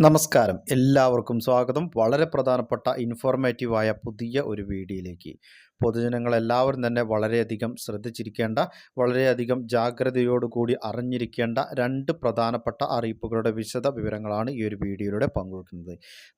നമസ്കാരം. എല്ലാവർക്കും സ്വാഗതം. വളരെ പ്രധാനപ്പെട്ട ഇൻഫോർമേറ്റീവായ പുതിയ ഒരു വീഡിയോയിലേക്ക്. പൊതുജനങ്ങൾ എല്ലാവരും തന്നെ വളരെയധികം ശ്രദ്ധിച്ചിരിക്കേണ്ട വളരെയധികം ജാഗ്രതയോടുകൂടി അറിഞ്ഞിരിക്കേണ്ട രണ്ട് പ്രധാനപ്പെട്ട അറിയിപ്പുകളുടെ വിശദ വിവരങ്ങളാണ് ഈ ഒരു വീഡിയോയിലൂടെ പങ്കുവെക്കുന്നത്.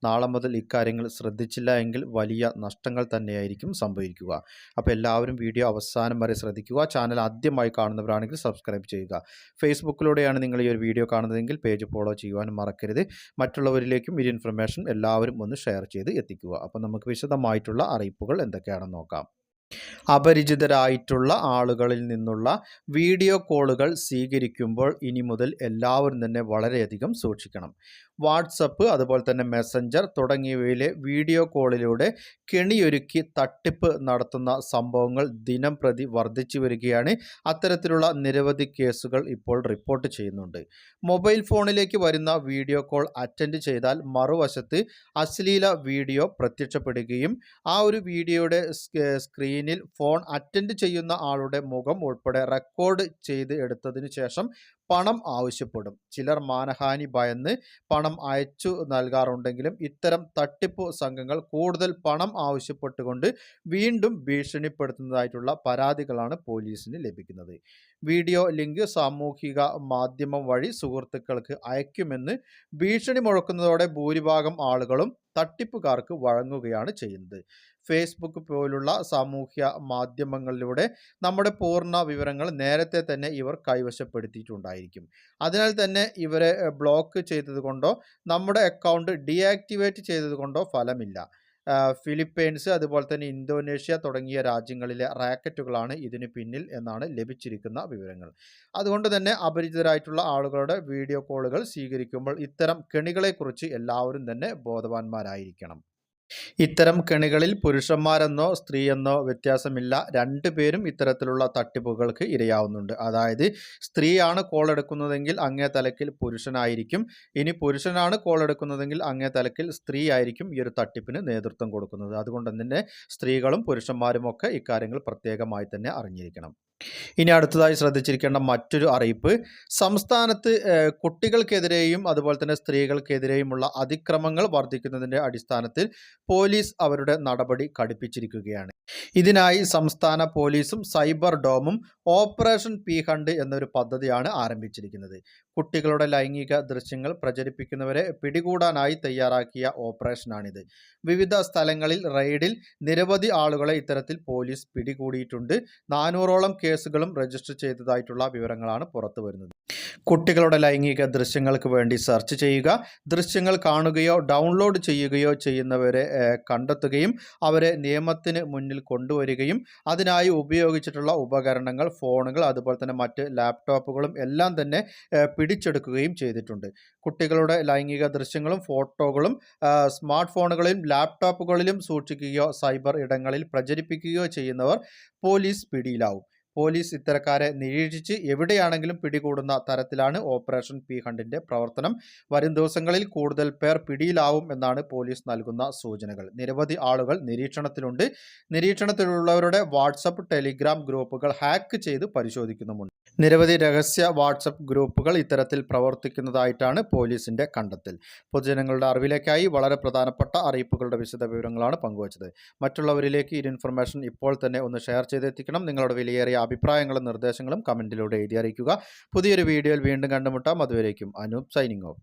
നാളെ മുതൽ ഇക്കാര്യങ്ങൾ ശ്രദ്ധിച്ചില്ല എങ്കിൽ വലിയ നഷ്ടങ്ങൾ തന്നെയായിരിക്കും സംഭവിക്കുക. അപ്പോൾ എല്ലാവരും വീഡിയോ അവസാനം വരെ ശ്രദ്ധിക്കുക. ചാനൽ ആദ്യമായി കാണുന്നവരാണെങ്കിൽ സബ്സ്ക്രൈബ് ചെയ്യുക. ഫേസ്ബുക്കിലൂടെയാണ് നിങ്ങൾ ഈ ഒരു വീഡിയോ കാണുന്നതെങ്കിൽ പേജ് ഫോളോ ചെയ്യുവാനും മറക്കരുത്. മറ്റുള്ളവരിലേക്കും ഈ ഇൻഫർമേഷൻ എല്ലാവരും ഒന്ന് ഷെയർ ചെയ്ത് എത്തിക്കുക. അപ്പോൾ നമുക്ക് വിശദമായിട്ടുള്ള അറിയിപ്പുകൾ എന്തൊക്കെയാണെന്ന് നോക്കാം. അപരിചിതരായിട്ടുള്ള ആളുകളിൽ നിന്നുള്ള വീഡിയോ കോളുകൾ സ്വീകരിക്കുമ്പോൾ ഇനി മുതൽ എല്ലാവരും തന്നെ വളരെയധികം സൂക്ഷിക്കണം. വാട്സപ്പ് അതുപോലെ തന്നെ മെസ്സഞ്ചർ തുടങ്ങിയവയിലെ വീഡിയോ കോളിലൂടെ കെണിയൊരുക്കി തട്ടിപ്പ് നടത്തുന്ന സംഭവങ്ങൾ ദിനം പ്രതി വർദ്ധിച്ചു വരികയാണ്. അത്തരത്തിലുള്ള നിരവധി കേസുകൾ ഇപ്പോൾ റിപ്പോർട്ട് ചെയ്യുന്നുണ്ട്. മൊബൈൽ ഫോണിലേക്ക് വരുന്ന വീഡിയോ കോൾ അറ്റൻഡ് ചെയ്താൽ മറുവശത്ത് അശ്ലീല വീഡിയോ പ്രത്യക്ഷപ്പെടുകയും ആ ഒരു വീഡിയോയുടെ സ്ക്രീനിൽ ഫോൺ അറ്റൻഡ് ചെയ്യുന്ന ആളുടെ മുഖം ഉൾപ്പെടെ റെക്കോർഡ് ചെയ്ത് എടുത്തതിനു ശേഷം പണം ആവശ്യപ്പെടും. ചിലർ മാനഹാനി ഭയന്ന് പണം അയച്ചു നൽകാറുണ്ടെങ്കിലും ഇത്തരം തട്ടിപ്പ് സംഘങ്ങൾ കൂടുതൽ പണം ആവശ്യപ്പെട്ടുകൊണ്ട് വീണ്ടും ഭീഷണിപ്പെടുത്തുന്നതായിട്ടുള്ള പരാതികളാണ് പോലീസിന് ലഭിക്കുന്നത്. വീഡിയോ ലിങ്ക് സാമൂഹിക മാധ്യമം വഴി സുഹൃത്തുക്കൾക്ക് അയക്കുമെന്ന് ഭീഷണി മുഴക്കുന്നതോടെ ഭൂരിഭാഗം ആളുകളും തട്ടിപ്പുകാർക്ക് വഴങ്ങുകയാണ് ചെയ്യുന്നത്. ഫേസ്ബുക്ക് പോലുള്ള സാമൂഹ്യ മാധ്യമങ്ങളിലൂടെ നമ്മുടെ പൂർണ വിവരങ്ങൾ നേരത്തെ തന്നെ ഇവർ കൈവശപ്പെടുത്തിയിട്ടുണ്ടായിരിക്കും. അതിനാൽ തന്നെ ഇവരെ ബ്ലോക്ക് ചെയ്തതുകൊണ്ടോ നമ്മുടെ അക്കൗണ്ട് ഡീആക്ടിവേറ്റ് ചെയ്തതുകൊണ്ടോ ഫലമില്ല. ഫിലിപ്പൈൻസ് അതുപോലെ തന്നെ ഇന്തോനേഷ്യ തുടങ്ങിയ രാജ്യങ്ങളിലെ റാക്കറ്റുകളാണ് ഇതിന് പിന്നിൽ എന്നാണ് ലഭിച്ചിരിക്കുന്ന വിവരങ്ങൾ. അതുകൊണ്ട് തന്നെ അപരിചിതരായിട്ടുള്ള ആളുകളുടെ വീഡിയോ കോളുകൾ സ്വീകരിക്കുമ്പോൾ ഇത്തരം കെണികളെക്കുറിച്ച് എല്ലാവരും തന്നെ ബോധവാന്മാരായിരിക്കണം. ഇത്തരം കെണികളിൽ പുരുഷന്മാരെന്നോ സ്ത്രീയെന്നോ വ്യത്യാസമില്ല. രണ്ടു പേരും ഇത്തരത്തിലുള്ള തട്ടിപ്പുകൾക്ക് ഇരയാവുന്നുണ്ട്. അതായത് സ്ത്രീയാണ് കോൾ എടുക്കുന്നതെങ്കിൽ അങ്ങേ തലക്കിൽ പുരുഷനായിരിക്കും. ഇനി പുരുഷനാണ് കോൾ എടുക്കുന്നതെങ്കിൽ അങ്ങേ തലക്കിൽ സ്ത്രീ ആയിരിക്കും ഈ ഒരു തട്ടിപ്പിന് നേതൃത്വം കൊടുക്കുന്നത്. അതുകൊണ്ട് തന്നെ സ്ത്രീകളും പുരുഷന്മാരും ഒക്കെ ഇക്കാര്യങ്ങൾ പ്രത്യേകമായി തന്നെ അറിഞ്ഞിരിക്കണം. ഇനി അടുത്തതായി ശ്രദ്ധിച്ചിരിക്കേണ്ട മറ്റൊരു അറിയിപ്പ് സംസ്ഥാനത്ത് കുട്ടികൾക്കെതിരെയും അതുപോലെ തന്നെ സ്ത്രീകൾക്കെതിരെയുമുള്ള അതിക്രമങ്ങൾ വർദ്ധിക്കുന്നതിന്റെ അടിസ്ഥാനത്തിൽ പോലീസ് അവരുടെ നടപടി കടുപ്പിച്ചിരിക്കുകയാണ്. ഇതിനായി സംസ്ഥാന പോലീസും സൈബർ ഡോമും ഓപ്പറേഷൻ പി ഹണ്ട് എന്നൊരു പദ്ധതിയാണ് ആരംഭിച്ചിരിക്കുന്നത്. കുട്ടികളുടെ ലൈംഗിക ദൃശ്യങ്ങൾ പ്രചരിപ്പിക്കുന്നവരെ പിടികൂടാനായി തയ്യാറാക്കിയ ഓപ്പറേഷനാണിത്. വിവിധ സ്ഥലങ്ങളിൽ റെയ്ഡിൽ നിരവധി ആളുകളെ ഇത്തരത്തിൽ പോലീസ് പിടികൂടിയിട്ടുണ്ട്. നാനൂറോളം കേസുകളും രജിസ്റ്റർ ചെയ്തതായിട്ടുള്ള വിവരങ്ങളാണ് പുറത്തു വരുന്നത്. കുട്ടികളുടെ ലൈംഗിക ദൃശ്യങ്ങൾക്ക് വേണ്ടി സെർച്ച് ചെയ്യുക ദൃശ്യങ്ങൾ കാണുകയോ ഡൗൺലോഡ് ചെയ്യുകയോ ചെയ്യുന്നവരെ കണ്ടെത്തുകയും അവരെ നിയമത്തിന് മുന്നിൽ കൊണ്ടുവരികയും അതിനായി ഉപയോഗിച്ചിട്ടുള്ള ഉപകരണങ്ങൾ ഫോണുകൾ അതുപോലെ തന്നെ മറ്റ് ലാപ്ടോപ്പുകളും എല്ലാം തന്നെ പിടിച്ചെടുക്കുകയും ചെയ്തിട്ടുണ്ട്. കുട്ടികളുടെ ലൈംഗിക ദൃശ്യങ്ങളും ഫോട്ടോകളും സ്മാർട്ട് ഫോണുകളിലും ലാപ്ടോപ്പുകളിലും സൂക്ഷിക്കുകയോ സൈബർ ഇടങ്ങളിൽ പ്രചരിപ്പിക്കുകയോ ചെയ്യുന്നവർ പോലീസ് പിടിയിലാവും. പോലീസ് ഇത്തരക്കാരെ നിരീക്ഷിച്ച് എവിടെയാണെങ്കിലും പിടികൂടുന്ന തരത്തിലാണ് ഓപ്പറേഷൻ പി ഹണ്ടിന്റെ പ്രവർത്തനം. വരും ദിവസങ്ങളിൽ കൂടുതൽ പേർ പിടിയിലാവും എന്നാണ് പോലീസ് നൽകുന്ന സൂചനകൾ. നിരവധി ആളുകൾ നിരീക്ഷണത്തിലുണ്ട്. നിരീക്ഷണത്തിലുള്ളവരുടെ വാട്സപ്പ് ടെലിഗ്രാം ഗ്രൂപ്പുകൾ ഹാക്ക് ചെയ്ത് പരിശോധിക്കുന്നുമുണ്ട്. നിരവധി രഹസ്യ വാട്സപ്പ് ഗ്രൂപ്പുകൾ ഇത്തരത്തിൽ പ്രവർത്തിക്കുന്നതായിട്ടാണ് പോലീസിന്റെ കണ്ടെത്തൽ. പൊതുജനങ്ങളുടെ അറിവിലേക്കായി വളരെ പ്രധാനപ്പെട്ട അറിയിപ്പുകളുടെ വിശദ വിവരങ്ങളാണ് പങ്കുവച്ചത്. മറ്റുള്ളവരിലേക്ക് ഈ ഇൻഫർമേഷൻ ഇപ്പോൾ തന്നെ ഒന്ന് ഷെയർ ചെയ്തെത്തിക്കണം. നിങ്ങളുടെ വിലയേറിയ അഭിപ്രായങ്ങളും നിർദ്ദേശങ്ങളും കമന്റിലൂടെ എഴുതി അറിയിക്കുക. പുതിയൊരു വീഡിയോയിൽ വീണ്ടും കണ്ടുമുട്ടാം. അതുവരേക്കും അനൂപ് സൈനിങ് ഓഫ്.